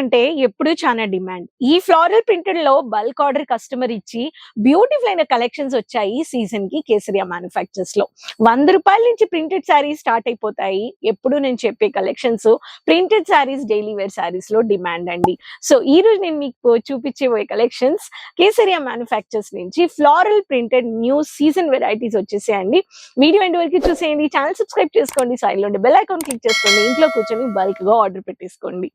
అంటే ఎప్పుడూ చాలా డిమాండ్. ఈ ఫ్లోరల్ ప్రింటెడ్లో బల్క్ ఆర్డర్ కస్టమర్ ఇచ్చి బ్యూటిఫుల్ అయిన కలెక్షన్స్ వచ్చాయి సీజన్కి కేసరియా మ్యానుఫ్యాక్చర్స్లో. వంద రూపాయల నుంచి ప్రింటెడ్ శారీస్ స్టార్ట్ అయిపోతాయి. ఎప్పుడు నేను చెప్పే collections printed saris daily wear శారీస్లో డిమాండ్ అండి. సో ఈ రోజు నేను మీకు చూపించబోయే కలెక్షన్స్ కేసరియా మ్యానుఫ్యాక్చర్స్ నుంచి floral printed new season varieties వచ్చేసాయండి. Video end వరకు చూసేయండి. ఛానల్ సబ్స్క్రైబ్ చేసుకోండి. సైడ్లో బెల్ ఐకాన్ క్లిక్ చేసుకోండి. ఇంట్లో కూర్చొని బల్క్గా ఆర్డర్ పెట్టేసుకోండి.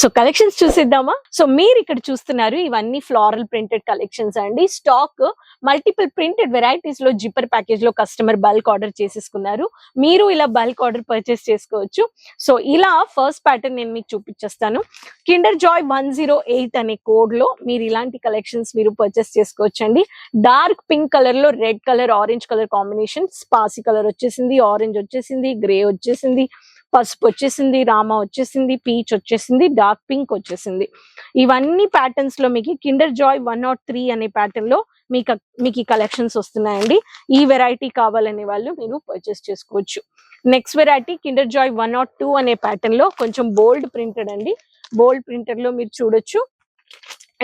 సో కలెక్షన్ కలెక్షన్స్ చూసిద్దామా? సో మీరు ఇక్కడ చూస్తున్నారు ఇవన్నీ ఫ్లోరల్ ప్రింటెడ్ కలెక్షన్స్ అండి. స్టాక్ మల్టిపుల్ ప్రింటెడ్ వెరైటీస్లో జిప్పర్ ప్యాకేజ్లో కస్టమర్ బల్క్ ఆర్డర్ చేసేసుకున్నారు. మీరు ఇలా బల్క్ ఆర్డర్ పర్చేస్ చేసుకోవచ్చు. సో ఇలా ఫస్ట్ ప్యాటర్న్ నేను మీకు చూపించేస్తాను. Kinder Joy one zero eight అనే కోడ్లో మీరు ఇలాంటి కలెక్షన్స్ మీరు పర్చేస్ చేసుకోవచ్చు అండి. డార్క్ పింక్ కలర్లో red colour orange colour combination స్పాసి colour వచ్చేసింది ఆరెంజ్ వచ్చేసింది గ్రే వచ్చేసింది. పసుపు వచ్చేసింది రామ వచ్చేసింది పీచ్ వచ్చేసింది డార్క్ పింక్ వచ్చేసింది. ఇవన్నీ ప్యాటర్న్స్లో మీకు Kinder Joy one nought three అనే ప్యాటర్న్లో మీకు మీకు ఈ కలెక్షన్స్ వస్తున్నాయండి. ఈ వెరైటీ కావాలనే వాళ్ళు మీరు పర్చేస్ చేసుకోవచ్చు. Next variety Kinder Joy one nought two అనే ప్యాటర్న్లో కొంచెం బోల్డ్ ప్రింటెడ్ అండి. బోల్డ్ ప్రింటర్లో మీరు చూడొచ్చు.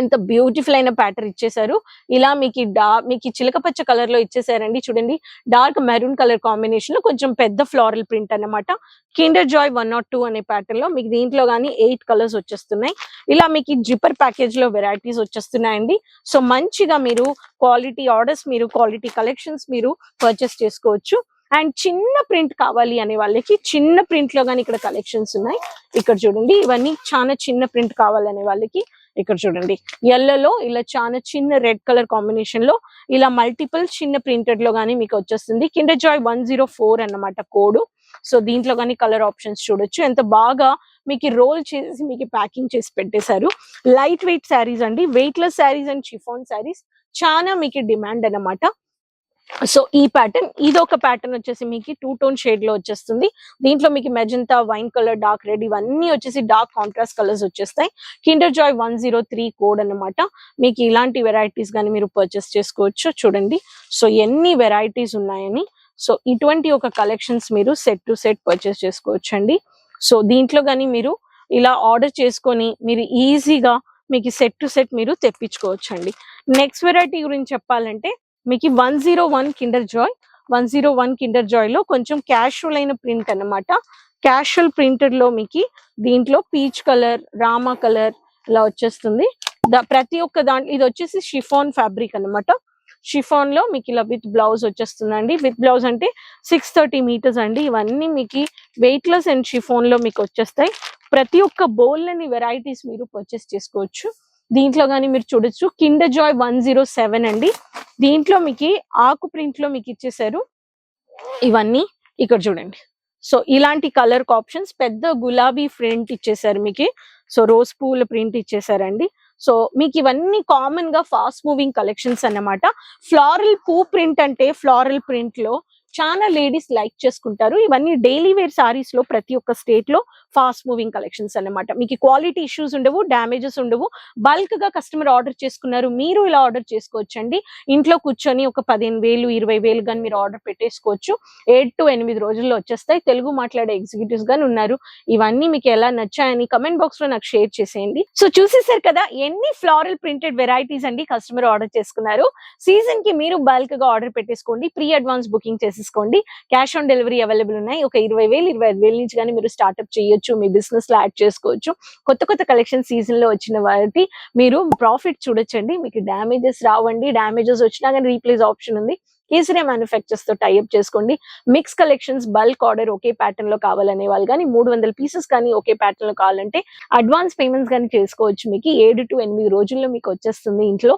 ఎంత బ్యూటిఫుల్ అయిన ప్యాటర్న్ ఇచ్చేసారు ఇలా మీకు ఈ డా మీకు చిలక పచ్చ కలర్లో ఇచ్చేసారండి చూడండి డార్క్ మెరూన్ కలర్ కాంబినేషన్లో కొంచెం పెద్ద ఫ్లోరల్ ప్రింట్ అన్నమాట. Kinder Joy one nought two అనే ప్యాటర్న్లో మీకు దీంట్లో కానీ ఎయిట్ కలర్స్ వచ్చేస్తున్నాయి. ఇలా మీకు జిప్పర్ ప్యాకేజ్లో వెరైటీస్ వచ్చేస్తున్నాయండి. సో మంచిగా మీరు క్వాలిటీ ఆర్డర్స్ మీరు క్వాలిటీ కలెక్షన్స్ మీరు పర్చేస్ చేసుకోవచ్చు. అండ్ చిన్న ప్రింట్ కావాలి అనే వాళ్ళకి చిన్న ప్రింట్లో కానీ ఇక్కడ కలెక్షన్స్ ఉన్నాయి. ఇక్కడ చూడండి ఇవన్నీ చాలా చిన్న ప్రింట్ కావాలనే వాళ్ళకి. ఇక్కడ చూడండి. ఎల్లోలో ఇలా చాలా చిన్న రెడ్ కలర్ కాంబినేషన్లో ఇలా మల్టిపుల్ చిన్న ప్రింటెడ్లో గానీ మీకు వచ్చేస్తుంది. Kinder Joy one zero four అన్నమాట కోడ్. సో దీంట్లో కానీ కలర్ ఆప్షన్స్ చూడొచ్చు. ఎంత బాగా మీకు రోల్ చేసి మీకు ప్యాకింగ్ చేసి పెట్టేశారు. లైట్ వెయిట్ శారీస్ అండి. Weightless saris and chiffon saris చాలా మీకు డిమాండ్ అన్నమాట. సో ఈ ప్యాటర్న్ ఇది ఒక ప్యాటర్న్ వచ్చేసి మీకు టూ టోన్ షేడ్లో వచ్చేస్తుంది. దీంట్లో మీకు magenta wine colour dark red ఇవన్నీ వచ్చేసి డార్క్ కాంట్రాస్ట్ కలర్స్ వచ్చేస్తాయి. Kinder Joy one zero three code అన్నమాట. మీకు ఇలాంటి వెరైటీస్ కానీ మీరు పర్చేస్ చేసుకోవచ్చు చూడండి. సో ఎన్ని వెరైటీస్ ఉన్నాయని. సో ఇటువంటి ఒక కలెక్షన్స్ మీరు సెట్ టు సెట్ పర్చేస్ చేసుకోవచ్చండి సో దీంట్లో కానీ మీరు ఇలా ఆర్డర్ చేసుకొని మీరు ఈజీగా మీకు సెట్ టు సెట్ మీరు తెప్పించుకోవచ్చండి నెక్స్ట్ వెరైటీ గురించి చెప్పాలంటే మీకు one zero one Kinder Joy one zero one Kinder జాయ్లో కొంచెం క్యాషువల్ అయిన ప్రింట్ అన్నమాట. క్యాషువల్ ప్రింటెడ్లో మీకు దీంట్లో పీచ్ కలర్ రామా కలర్ ఇలా వచ్చేస్తుంది. ప్రతి ఒక్క దాంట్లో ఇది వచ్చేసి షిఫాన్ ఫ్యాబ్రిక్ అన్నమాట. షిఫాన్లో మీకు ఇలా విత్ బ్లౌజ్ వచ్చేస్తుందండి. విత్ బ్లౌజ్ అంటే సిక్స్ థర్టీ మీటర్స్ అండి. ఇవన్నీ మీకు వెయిట్లెస్ అండ్ షిఫాన్లో మీకు వచ్చేస్తాయి. ప్రతి ఒక్క బౌల్ అని వెరైటీస్ మీరు పర్చేస్ చేసుకోవచ్చు. దీంట్లో కానీ మీరు చూడొచ్చు. Kinder Joy one zero seven అండి. దీంట్లో మీకు ఆకు ప్రింట్లో మీకు ఇచ్చేసారు ఇవన్నీ ఇక్కడ చూడండి. సో ఇలాంటి కలర్ ఆప్షన్స్ పెద్ద గులాబీ ప్రింట్ ఇచ్చేసారు మీకు. సో రోజ్ పూల ప్రింట్ ఇచ్చేసారండి సో మీకు ఇవన్నీ కామన్గా ఫాస్ట్ మూవింగ్ కలెక్షన్స్ అన్నమాట. ఫ్లారల్ పూ ప్రింట్ అంటే ఫ్లారల్ ప్రింట్లో చాలా లేడీస్ లైక్ చేసుకుంటారు. ఇవన్నీ డైలీ వేర్ సారీస్లో ప్రతి ఒక్క స్టేట్లో ఫాస్ట్ మూవింగ్ కలెక్షన్స్ అన్నమాట. మీకు క్వాలిటీ ఇష్యూస్ ఉండవు డ్యామేజెస్ ఉండవు. బల్క్గా కస్టమర్ ఆర్డర్ చేసుకున్నారు మీరు ఇలా ఆర్డర్ చేసుకోవచ్చండి. ఇంట్లో కూర్చొని ఒక పదిహేను వేలు ఇరవై వేలు కానీ మీరు ఆర్డర్ పెట్టేసుకోవచ్చు. ఏడు టు ఎనిమిది రోజుల్లో వచ్చేస్తాయి. తెలుగు మాట్లాడే ఎగ్జిక్యూటివ్స్ గాని ఉన్నారు. ఇవన్నీ మీకు ఎలా నచ్చాయని కమెంట్ బాక్స్లో నాకు షేర్ చేసేయండి. సో చూసేసారు కదా ఎన్ని ఫ్లారల్ ప్రింటెడ్ వెరైటీస్ అండి కస్టమర్ ఆర్డర్ చేసుకున్నారు. సీజన్కి మీరు బల్క్గా ఆర్డర్ పెట్టేసుకోండి. ప్రీ అడ్వాన్స్ బుకింగ్ చేసి చేసేసుకోండి క్యాష్ ఆన్ డెలివరీ అవైలబుల్ ఉన్నాయి. ఒక ఇరవై వేలు ఇరవై ఐదు వేల నుంచి కానీ మీరు స్టార్ట్అప్ చేయొచ్చు మీ బిజినెస్లో యాడ్ చేసుకోవచ్చు. కొత్త కొత్త కలెక్షన్ సీజన్లో వచ్చిన వాటి మీరు ప్రాఫిట్ చూడొచ్చండి. మీకు డ్యామేజెస్ రావండి. డ్యామేజెస్ వచ్చినా కానీ రీప్లేస్ ఆప్షన్ ఉంది. కేసరే మ్యానుఫ్యాక్చర్స్తో టైఅప్ చేసుకోండి. మిక్స్ కలెక్షన్స్ బల్క్ ఆర్డర్ ఒకే ప్యాటర్న్లో కావాలనే వాళ్ళు కానీ మూడు వందల పీసెస్ కానీ ఒకే ప్యాటర్న్లో కావాలంటే అడ్వాన్స్ పేమెంట్స్ కానీ చేసుకోవచ్చు. మీకు ఏడు టు ఎనిమిది రోజుల్లో మీకు వచ్చేస్తుంది ఇంట్లో.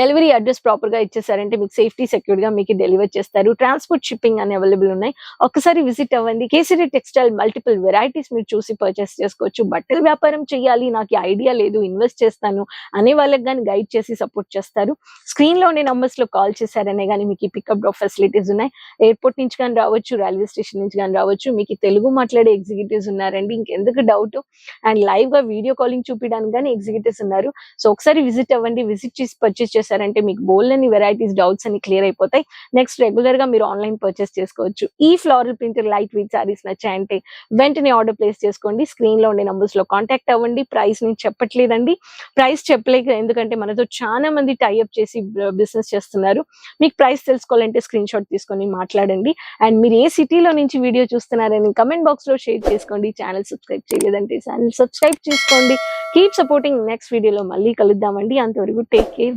డెలివరీ అడ్రస్ ప్రాపర్గా ఇచ్చేసారంటే మీకు సేఫ్టీ సెక్యూర్గా మీకు డెలివర్ చేస్తారు. ట్రాన్స్పోర్ట్ షిప్పింగ్ అని అవైలబుల్ ఉన్నాయి. ఒక్కసారి విజిట్ అవ్వండి. కేసరి టెక్స్టైల్ మల్టిపుల్ వెరైటీస్ మీరు చూసి పర్చేస్ చేసుకోవచ్చు. బట్టల వ్యాపారం చేయాలి నాకు ఐడియా లేదు ఇన్వెస్ట్ చేస్తాను అనే వాళ్ళకి కానీ గైడ్ చేసి సపోర్ట్ చేస్తారు. స్క్రీన్లో ఉండే నంబర్స్లో కాల్ చేశారనే కానీ మీకు ఈ పికప్ డ్రాప్ ఫెసిలిటీస్ ఉన్నాయి. ఎయిర్పోర్ట్ నుంచి కానీ రావచ్చు రైల్వే స్టేషన్ నుంచి కానీ రావచ్చు. మీకు తెలుగు మాట్లాడే ఎగ్జిక్యూటివ్స్ ఉన్నారండి. ఇంకెందుకు డౌట్? అండ్ లైవ్గా వీడియో కాలింగ్ చూపించడానికి కానీ ఎగ్జిక్యూటివ్స్ ఉన్నారు. సో ఒకసారి విజిట్ అవ్వండి. విజిట్ చేసి పర్చేస్ చేశారంటే మీకు బోల్డ్ అని వెరైటీస్ డౌట్స్ అని క్లియర్ అయిపోతాయి. నెక్స్ట్ రెగ్యులర్గా మీరు ఆన్లైన్ పర్చేస్ చేసుకోవచ్చు. ఈ floral printer light weight saris నచ్చాయంటే వెంటనే ఆర్డర్ ప్లేస్ చేసుకోండి. స్క్రీన్లో ఉండే నంబర్స్లో కాంటాక్ట్ అవ్వండి. ప్రైస్ నేను చెప్పట్లేదండి. ప్రైస్ చెప్పలేక ఎందుకంటే మనతో చాలా మంది టైఅప్ చేసి బిజినెస్ చేస్తున్నారు. మీకు ప్రైస్ తెలుసుకోవాలంటే స్క్రీన్ షాట్ తీసుకొని మాట్లాడండి. అండ్ మీరు ఏ సిటీలో నుంచి వీడియో చూస్తున్నారని కమెంట్ బాక్స్లో షేర్ చేసుకోండి. ఛానల్ సబ్స్క్రైబ్ చేయలేదంటే ఛానల్ సబ్స్క్రైబ్ చేసుకోండి. కీప్ సపోర్టింగ్ నెక్స్ట్ వీడియోలో మళ్ళీ కలుద్దామండి. అంతవరకు టేక్ కేర్